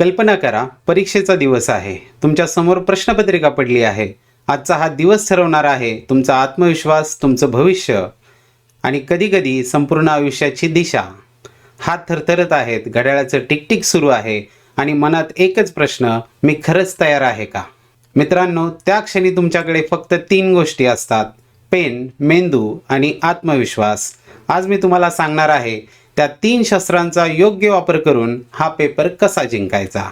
कल्पना करा परीक्षेचा दिवस आहे. तुमच्यासमोर प्रश्नपत्रिका पडली आहे. आजचा हा दिवस ठरवणार आहे. तुमचा आत्मविश्वास तुमचं भविष्य आणि कधीकधी संपूर्ण आयुष्याची दिशा. हात थरथरत आहेत. घड्याळाचं टिकटिक सुरू आहे आणि मनात एकच प्रश्न मी खरंच तयार आहे का? मित्रांनो त्या क्षणी तुमच्याकडे फक्त तीन गोष्टी असतात. पेन मेंदू आणि आत्मविश्वास. आज मी तुम्हाला सांगणार आहे त्या तीन शस्त्रांचा योग्य वापर करून हा पेपर कसा जिंकायचा?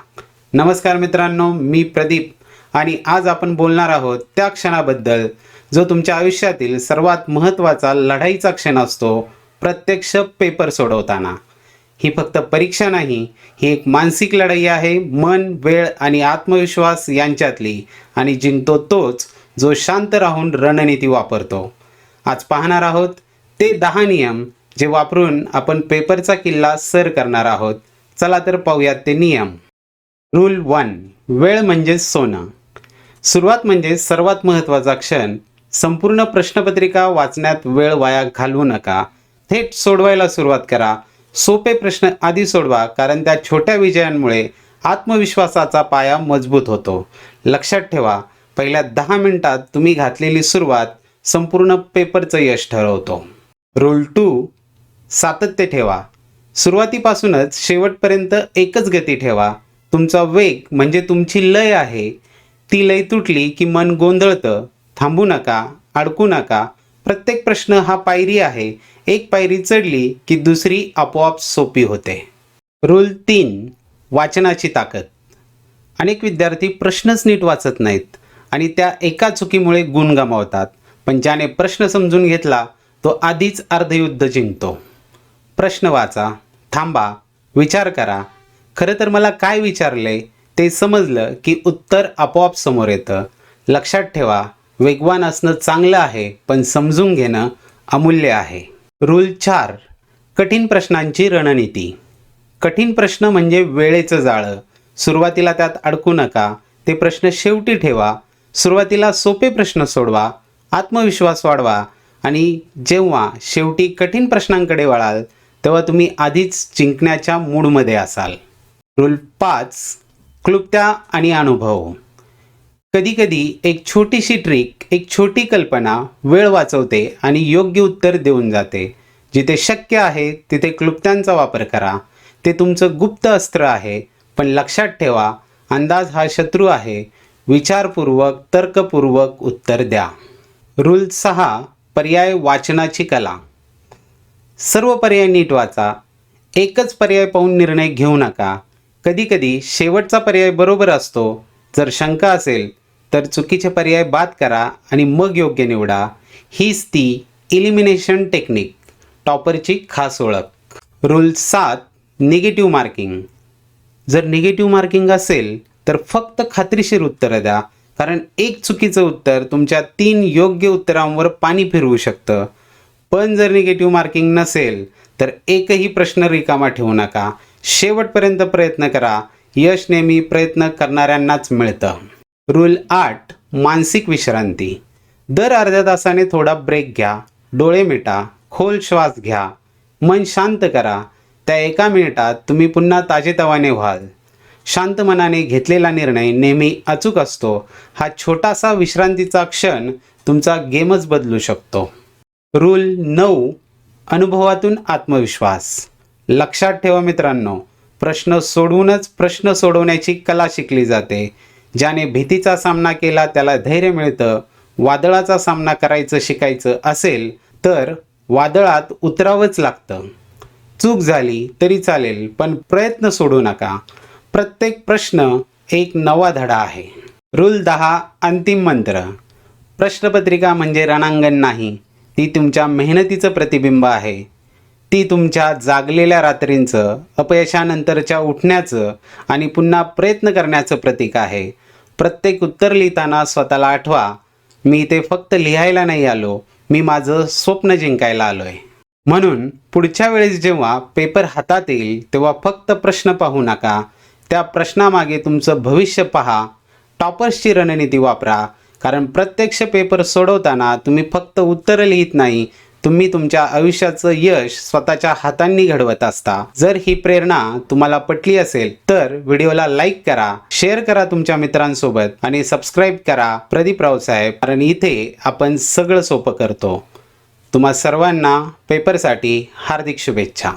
नमस्कार मित्रांनो मी प्रदीप आणि आज आपण बोलणार आहोत त्या क्षणाबद्दल जो तुमच्या आयुष्यातील सर्वात महत्त्वाचा लढाईचा क्षण असतो प्रत्यक्ष पेपर सोडवताना. ही फक्त परीक्षा नाही ही एक मानसिक लढाई आहे. मन वेळ आणि आत्मविश्वास यांच्यातली आणि जिंकतो तोच जो शांत राहून रणनीती वापरतो. आज पाहणार आहोत ते दहा नियम जे वापरून आपण पेपरचा किल्ला सर करणार आहोत चला तर पाहूयात ते नियम. रूल वन वेळ म्हणजे सोनं. सुरुवात म्हणजे सर्वात महत्त्वाचा क्षण संपूर्ण प्रश्नपत्रिका वाचण्यात वेळ वाया घालवू नका. थेट सोडवायला सुरुवात करा. सोपे प्रश्न आधी सोडवा कारण त्या छोट्या विजयांमुळे आत्मविश्वासाचा पाया मजबूत होतो. लक्षात ठेवा पहिल्या दहा मिनिटात तुम्ही घातलेली सुरुवात संपूर्ण पेपरचं यश ठरवतो. रूल टू सातत्य ठेवा. सुरुवातीपासूनच शेवटपर्यंत एकच गती ठेवा. तुमचा वेग म्हणजे तुमची लय आहे. ती लय तुटली की मन गोंधळतं. थांबू नका अडकू नका. प्रत्येक प्रश्न हा पायरी आहे. एक पायरी चढली की दुसरी आपोआप सोपी होते. रूल तीन वाचनाची ताकद. अनेक विद्यार्थी प्रश्नच नीट वाचत नाहीत आणि त्या एका चुकीमुळे गुण गमावतात. पण ज्याने प्रश्न समजून घेतला तो आधीच अर्धयुद्ध जिंकतो. प्रश्न वाचा थांबा विचार करा. खरं तर मला काय विचारले ते समजलं की उत्तर आपोआप समोर येतं. लक्षात ठेवा वेगवान असणं चांगलं आहे पण समजून घेणं अमूल्य आहे. रूल चार कठीण प्रश्नांची रणनीती. कठीण प्रश्न म्हणजे वेळेचं जाळं. सुरुवातीला त्यात अडकू नका ते प्रश्न शेवटी ठेवा. सुरुवातीला सोपे प्रश्न सोडवा आत्मविश्वास वाढवा आणि जेव्हा शेवटी कठीण प्रश्नांकडे वळाल तेव्हा तुम्ही आधीच जिंकण्याच्या मूडमध्ये असाल. रूल पाच क्लुप्त्या आणि अनुभव. कधीकधी एक छोटीशी ट्रिक एक छोटी कल्पना वेळ वाचवते आणि योग्य उत्तर देऊन जाते. जिथे शक्य आहे तिथे क्लुप्त्यांचा वापर करा. ते तुमचं गुप्त अस्त्र आहे पण लक्षात ठेवा अंदाज हा शत्रू आहे. विचारपूर्वक तर्कपूर्वक उत्तर द्या. रूल सहा पर्याय वाचनाची कला. सर्व पर्याय नीट वाचा. एकच पर्याय पाहून निर्णय घेऊ नका. कधीकधी शेवटचा पर्याय बरोबर असतो. जर शंका असेल तर चुकीचे पर्याय बाद करा आणि मग योग्य निवडा. हीच ती इलिमिनेशन टेक्निक टॉपरची खास ओळख. रूल सात निगेटिव्ह मार्किंग जर निगेटिव्ह मार्किंग असेल तर फक्त खात्रीशीर उत्तरं द्या. कारण एक चुकीचं उत्तर तुमच्या तीन योग्य उत्तरांवर पाणी फिरवू शकतं. पण जर निगेटिव्ह मार्किंग नसेल तर एकही प्रश्न रिकामा ठेवू नका. शेवटपर्यंत प्रयत्न करा. यश नेहमी प्रयत्न करणाऱ्यांनाच मिळतं. रूल आठ मानसिक विश्रांती. दर अर्ध्या तासाने थोडा ब्रेक घ्या. डोळे मिटा. खोल श्वास घ्या. मन शांत करा. त्या एका मिनिटात तुम्ही पुन्हा ताजेतवाने व्हाल. शांत मनाने घेतलेला निर्णय नेहमी अचूक असतो. हा छोटासा विश्रांतीचा क्षण तुमचा गेमच बदलू शकतो. रूल नऊ अनुभवातून आत्मविश्वास. लक्षात ठेवा मित्रांनो प्रश्न सोडवूनच प्रश्न सोडवण्याची कला शिकली जाते. ज्याने भीतीचा सामना केला त्याला धैर्य मिळतं वादळाचा सामना करायचं शिकायचं असेल तर वादळात उतरावंच लागतं. चूक झाली तरी चालेल पण प्रयत्न सोडू नका. प्रत्येक प्रश्न एक नवा धडा आहे. रूल दहा अंतिम मंत्र. प्रश्नपत्रिका म्हणजे रणांगण नाही ती तुमच्या मेहनतीचं प्रतिबिंब आहे. ती तुमच्या जागलेल्या रात्रींचं अपयशानंतरच्या उठण्याचं आणि पुन्हा प्रयत्न करण्याचं प्रतीक आहे. प्रत्येक उत्तर लिहिताना स्वतःला आठवा मी ते फक्त लिहायला नाही आलो मी माझं स्वप्न जिंकायला आलो आहे म्हणून पुढच्या वेळेस जेव्हा पेपर हातात येईल तेव्हा फक्त प्रश्न पाहू नका. त्या प्रश्नामागे तुमचं भविष्य पहा. टॉपर्सची रणनीती वापरा. कारण प्रत्यक्ष पेपर सोडवताना तुम्ही फक्त उत्तरं लिहित नाही तुम्ही तुमच्या आयुष्याचं यश स्वतःच्या हातांनी घडवत असता. जर ही प्रेरणा तुम्हाला पटली असेल तर व्हिडिओला लाईक करा शेअर करा तुमच्या मित्रांसोबत आणि सबस्क्राईब करा प्रदीप रावसाहेब कारण इथे आपण सगळं सोपं करतो. तुम्हा सर्वांना पेपरसाठी हार्दिक शुभेच्छा.